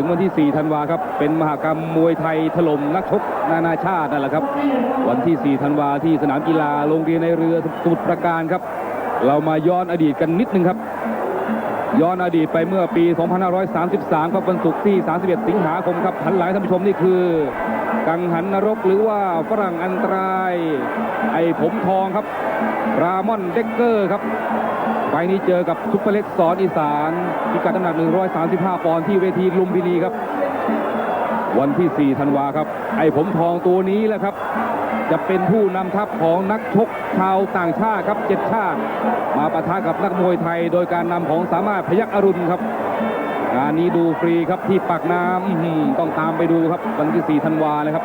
ถึงวันที่ 4 ธันวาครับ เป็นมหากรรมมวยไทยถล่มนักชกนานาชาตินั่นแหละครับ วันที่ 4 ธันวาที่สนามกีฬาโรงเรียนในเรือสมุทรปราการครับ เรามาย้อนอดีตกันนิดนึงครับ ย้อนอดีตไปเมื่อปี 2533 ครับวันศุกร์ที่ 31 สิงหาคมครับหันหลังท่านผู้ชมนี่คือ กังหันนรกหรือว่าฝรั่งอันตราย ไอ้ผมทองครับ รามอนเด็กเกอร์ครับไฟนี้เจอกับซุปเปอร์เล็กสอนอีสานพิกัดน้ำหนัก 135 ปอนด์ที่เวทีลุมพินีครับ วันที่ 4 ธันวาครับ ไอ้ผมทองตัวนี้แหละครับ จะเป็นผู้นำทัพของนักชกชาวต่างชาติครับเจ็ดชาติ มาปะทะกับนักมวยไทย โดยการนำของสามารถพยักอรุณครับ งานนี้ดูฟรีครับที่ปากน้ำอื้อหือต้องตามไปดูครับวันที่ 4 ธันวานะครับ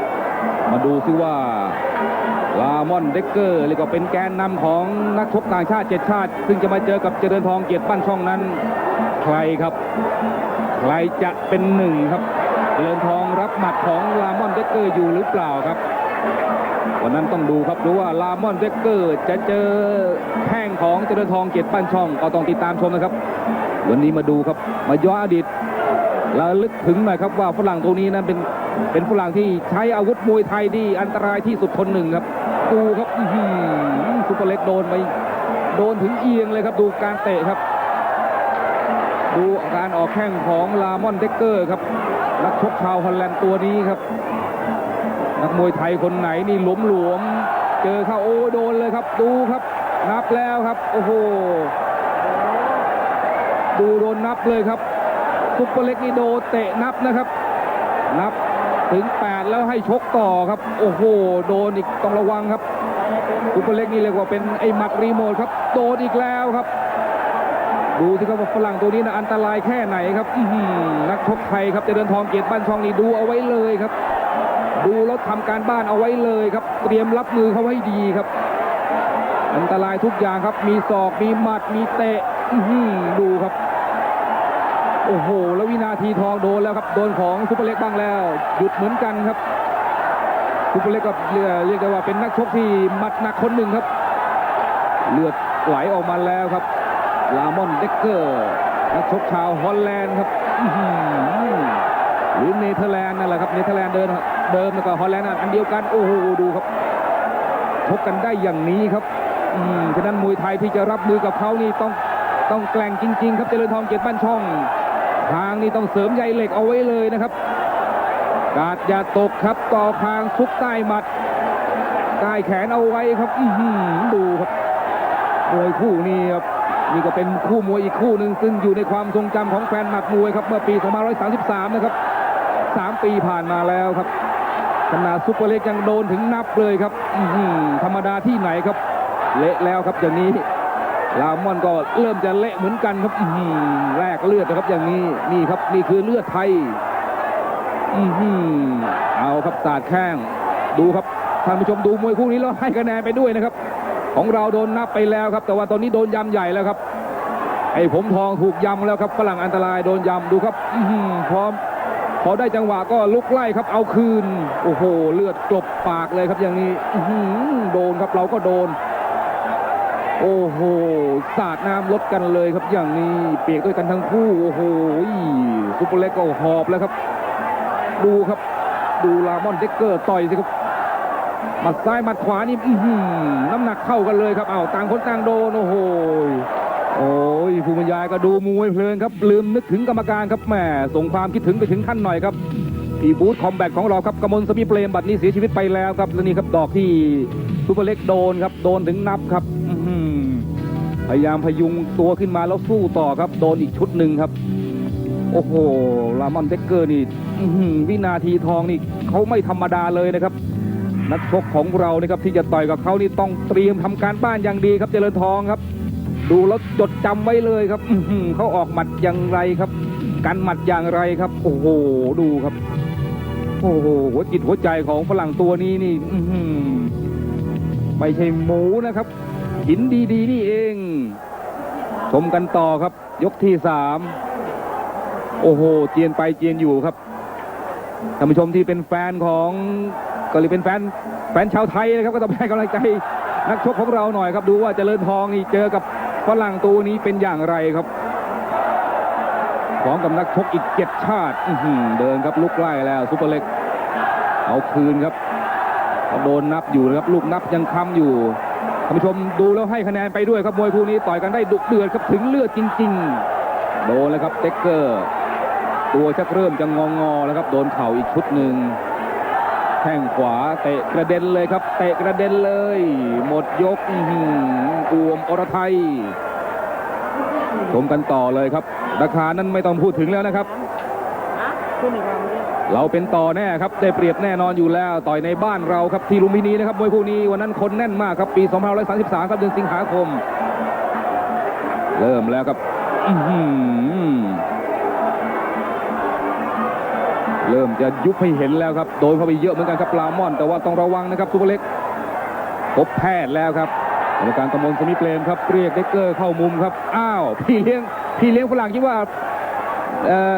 มาดูซิว่าลามอนเด็กเกอร์เรียกว่าเป็นแกนนำของนักชกต่างชาติเจ็ดชาติ ซึ่งจะมาเจอกับเจริญทองเกียรติปั้นช่องนั้น ใครครับ ใครจะเป็นหนึ่งครับ เจริญทองรับหมัดของลามอนเด็กเกอร์อยู่หรือเปล่าครับวันนั้นต้องดูครับดูว่าลามอนเด็กเกอร์จะเจอแข้งของเจริญทองเกียรติปั้นช่องก็ต้องติดตามชมนะครับ วันนี้มาดูครับ มาย้อนอดีตระลึกถึงหน่อยครับว่าฝรั่งตัวนี้นั้นเป็นเป็นฝรั่งที่ใช้อาวุธมวยไทยที่อันตรายที่สุดคนหนึ่งครับ ดูครับอื้อหือซุปเปอร์เล็กโดนไปโดนถึงเอียงเลยครับ ดูการเตะครับ ดูการออกแข้งของลามอนเดกเกอร์ครับนักชกชาวฮอลแลนด์ตัวนี้ครับ นักมวยไทยคนไหนนี่หลวมหลวมๆเจอเข้าโอ้โดนเลยครับ ดูครับนับแล้วครับ โอ้โห ดูโดนนับเลยครับซุปเปอร์เล็กนี่โดนเตะนับนะครับ นับถึง 8 แล้วให้ชกต่อครับ โอ้โห โดนอีกต้องระวังครับซุปเปอร์เล็กนี่เรียกว่าเป็นไอ้หมัดรีโมทครับ โดนอีกแล้วครับ ดูสิครับว่าฝรั่งตัวนี้นะอันตรายแค่ไหนครับอือหือนักชกไทยครับเจริญทองเกียรติบ้านช่องนี่ดูเอาไว้เลยครับ ดูแล้วทำการบ้านเอาไว้เลยครับ เตรียมรับมือเขาให้ดีครับ อันตรายทุกอย่างครับ มีศอก มีหมัด มีเตะอื้อหือดูครับ โอ้โห แล้ววินาทีทองโดนแล้วครับ โดนของซุปเปอร์เล็กบ้างแล้ว หยุดเหมือนกันครับ ซุปเปอร์เล็กก็เรียกเรียกได้ว่าเป็นนักชกที่หมัดหนักคนหนึ่งครับ เลือดไหลออกมาแล้วครับ ลามอนเด็กเกอร์ นักชกชาวฮอลแลนด์ครับอื้อหือหรือเนเธอร์แลนด์นั่นแหละครับ เนเธอร์แลนด์เดินเดิมแล้วก็ฮอลแลนด์อันเดียวกัน โอ้โห ดูครับชกกันได้อย่างนี้ครับ ฉะนั้นมวยไทยที่จะรับมือกับเขานี่ต้องต้องแกล่งจริง ๆ ครับเจริญทองเกียรติบ้านช่อง ทางนี่ต้องเสริมใยเหล็กเอาไว้เลยนะครับ กาดอย่าตกครับต่อคางซุกใต้หมัดใต้แขนเอาไว้ครับอื้อหือดูครับมวยคู่นี้ครับนี่ก็เป็นคู่มวยอีกคู่หนึ่งซึ่งอยู่ในความทรงจำของแฟนหมัดมวยครับเมื่อปี2533 นะครับ 3 ปีผ่านมาแล้วครับขนาดซุปเปอร์เล็กยังโดนถึงนับเลยครับอื้อหือธรรมดาที่ไหนครับ เละแล้วครับอย่างนี้ลามอนก็เริ่มจะเละเหมือนกันครับอือหือแลกเลือดนะครับอย่างนี้นี่ครับนี่คือเลือดไทยอือหือเอาครับสาดแข้งดูครับท่านผู้ชมดูมวยคู่นี้แล้วให้คะแนนไปด้วยนะครับ ของเราโดนนับไปแล้วครับ แต่ว่าตอนนี้โดนยำใหญ่แล้วครับ ไอ้ผมทองถูกยำแล้วครับฝรั่งอันตรายโดนยำดูครับอือหือพร้อมพอได้จังหวะก็ลุกไล่ครับ เอาคืน โอ้โห เลือดกลบปากเลยครับอย่างนี้อือหือโดนครับเราก็โดน โอ้โห สาดน้ำลดกันเลยครับอย่างนี้ เปียกด้วยกันทั้งคู่ โอ้โหซุปเปอร์เล็กก็หอบแล้วครับ ดูครับ ดูลามอนเด็กเกอร์ต่อยสิครับมัดซ้ายมัดขวานี่อื้อหือน้ำหนักเข้ากันเลยครับ เอาต่างคนต่างโดน โอ้โห โอ้ยผู้บรรยายก็ดูมวยเพลินครับ ลืมนึกถึงกรรมการครับแหมส่งความคิดถึงไปถึงท่านหน่อยครับที่บูธคอมแบทของเราครับกมลสมีเปรมบัตรนี้เสียชีวิตไปแล้วครับและนี่ครับดอกที่ซูเปอร์เล็กโดนครับ โดนถึงนับครับ พยายามพยุงตัวขึ้นมาแล้วสู้ต่อครับ โดนอีกชุดหนึ่งครับ โอ้โหลามอนเดกเกอร์นี่วินาทีทองนี่เขาไม่ธรรมดาเลยนะครับ นักชกของเรานะครับที่จะต่อยกับเขานี่ต้องเตรียมทำการบ้านอย่างดีครับเจริญทองครับ ดูแล้วจดจำไว้เลยครับอืเขาออกหมัดอย่างไรครับกันหมัดอย่างไรครับ โอ้โหดูครับ โอ้โหหัวจิตหัวใจของฝรั่งตัวนี้นี่อืไม่ใช่หมูนะครับ หินดีๆ นี่เอง ชมกันต่อครับ ยกที่สามโอ้โห เจียนไปเจียนอยู่ครับท่านผู้ชมที่เป็นแฟนของก็เลยเป็นแฟนแฟนชาวไทยนะครับ ก็ต้องให้กำลังใจนักชกของเราหน่อยครับดูว่าเจริญทองนี่เจอกับฝรั่งตัวนี้เป็นอย่างไรครับพร้อมกับนักชกอีกเจ็ดชาติเดินครับลุกไล่แล้วซุปเปอร์เล็ก เอาคืนครับเขาโดนนับอยู่นะครับ ลูกนับยังค้ำอยู่ ท่านผู้ชมดูแล้วให้คะแนนไปด้วยครับมวยคู่นี้ต่อยกันได้ดุเดือดครับถึงเลือดจริง ๆ โดนแล้วครับเต็กเกอร์ ตัวชักเริ่มจะงองอแล้วครับโดนเข่าอีกชุดหนึ่งแข้งขวาเตะกระเด็นเลยครับ เตะกระเด็นเลย หมดยกอื้อหืออวมอรไทยชมกันต่อเลยครับ ราคานั้นไม่ต้องพูดถึงแล้วนะครับ เราเป็นต่อแน่ครับได้เปรียบแน่นอนอยู่แล้ว ต่อยในบ้านเราครับที่ลุมพินีนะครับมวยคู่นี้วันนั้นคนแน่นมากครับปี2533ครับเดือนสิงหาคม เริ่มแล้วครับเริ่มจะยุบให้เห็นแล้วครับ โดนเข้าไปเยอะเหมือนกันครับปลาม่อน แต่ว่าต้องระวังนะครับซุปเปอร์เล็กพบแพทย์แล้วครับกรรมการกำมลสมิเปรมครับเรียกเด็กเกอร์เข้ามุมครับ อ้าว พี่เลี้ยง พี่เลี้ยงฝรั่งคิดว่า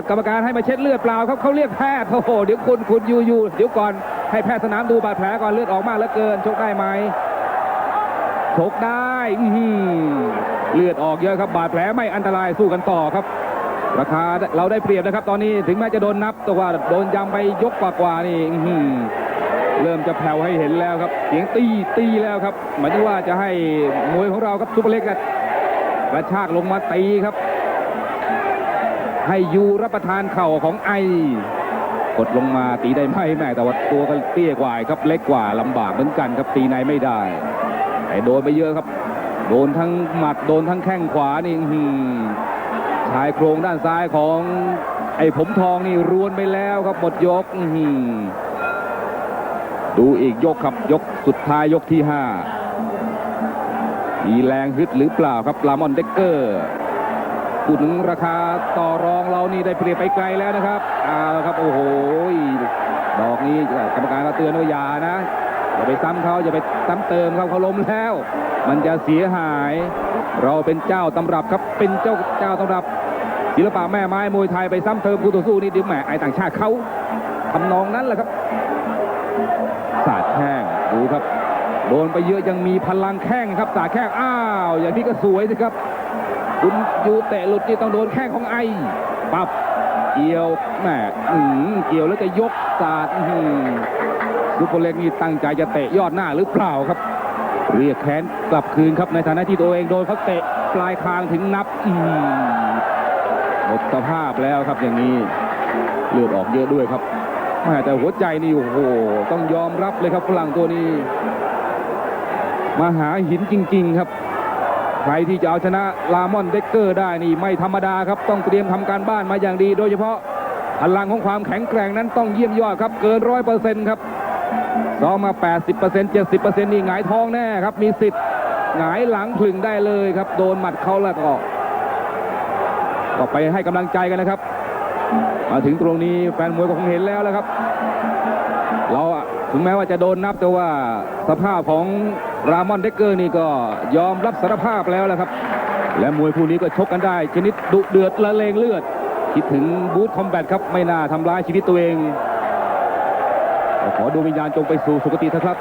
กรรมการให้มาเช็ดเลือดเปล่าครับเขาเรียกแพทย์โอ้โหเดี๋ยวคุณคุณอยู่อยู่เดี๋ยวก่อนให้แพทย์สนามดูบาดแผลก่อนเลือดออกมากเหลือเกินชกได้ไหมชกได้อืเลือดออกเยอะครับบาดแผลไม่อันตรายสู้กันต่อครับ ราคาเราได้เปรียบนะครับ ตอนนี้ถึงแม้จะโดนนับแต่ว่าโดนยำไปยกกว่าๆนี่อืเริ่มจะแผ่วให้เห็นแล้วครับเสียงตีตีแล้วครับหมายถึงว่าจะให้มวยของเราครับซุปเปอร์เล็กอะกระชากลงมาตีครับ ให้ยูรับประทานเข่าของไอกดลงมาตีได้ไหมแม่แต่ว่าตัวก็เตี้ยกว่าครับเล็กกว่าลำบากเหมือนกันครับตีในไม่ได้แต่โดนไปเยอะครับ โดนทั้งหมัดโดนทั้งแข้งขวานี่หือชายโครงด้านซ้ายของไอ้ผมทองนี่รวนไปแล้วครับหมดยกหือดูอีกยกครับยกสุดท้ายยกที่ห้ามีแรงฮึดหรือเปล่าครับลามอนเด็กเกอร์ พูดถึงราคาต่อรองเรานี่ได้เปรียบไปไกลแล้วนะครับเอาละครับโอ้โหดอกนี้กรรมการก็เตือนว่าอย่านะอย่าไปซ้ำเขาอย่าไปซ้ำเติมเขาเขาล้มแล้ว มันจะเสียหาย เราเป็นเจ้าตำรับครับเป็นเจ้าเจ้าตำรับศิลปะแม่ไม้มวยไทยไปซ้ำเติมคู่ต่อสู้นี่ดิแหมไอต่างชาติเขาทำนองนั้นแหละครับสาดแข้งดูครับ โดนไปเยอะยังมีพลังแข้งครับสาดแข้งอ้าว อย่างนี้ก็สวยสิครับ คุณยูเตะหลุดนี่ต้องโดนแข้งของไอปับเกี่ยวแหมเกี่ยวแล้วจะยกสาดอื้อหือซุปเปอร์เล็กนี่ตั้งใจจะเตะยอดหน้าหรือเปล่าครับ เรียกแขนกลับคืนครับในฐานะที่ตัวเองโดนเขาเตะปลายคางถึงนับอืหมดสภาพแล้วครับอย่างนี้เลือดออกเยอะด้วยครับแม่แต่หัวใจนี่โอ้โหต้องยอมรับเลยครับฝรั่งตัวนี้ มาหาหินจริง ๆ ครับ ใครที่จะเอาชนะลามอนเด็กเกอร์ได้นี่ไม่ธรรมดาครับต้องเตรียมทำการบ้านมาอย่างดี โดยเฉพาะพลังของความแข็งแกร่งนั้นต้องเยี่ยมยอดครับเกินร้อยเปอร์เซ็นต์ครับซ้อมมา 80% 70%นี่หงายท้องแน่ครับ มีสิทธิ์หงายหลังผลึงได้เลยครับ โดนหมัดเขาแล้วก็ก็ไปให้กำลังใจกันนะครับ มาถึงตรงนี้แฟนมวยก็คงเห็นแล้วแล้วครับ ถึงแม้ว่าจะโดนนับแต่ว่าสภาพของรามอนเดกเกอร์นี่ก็ยอมรับสารภาพแล้วแหละครับ และมวยคู่นี้ก็ชกกันได้ ชนิดดุเดือดละเลงเลือด คิดถึงบูธคอมแบทครับไม่น่าทำร้ายชีวิตตัวเอง ขอดูวิญญาณจงไปสู่สุคติเถอะครับ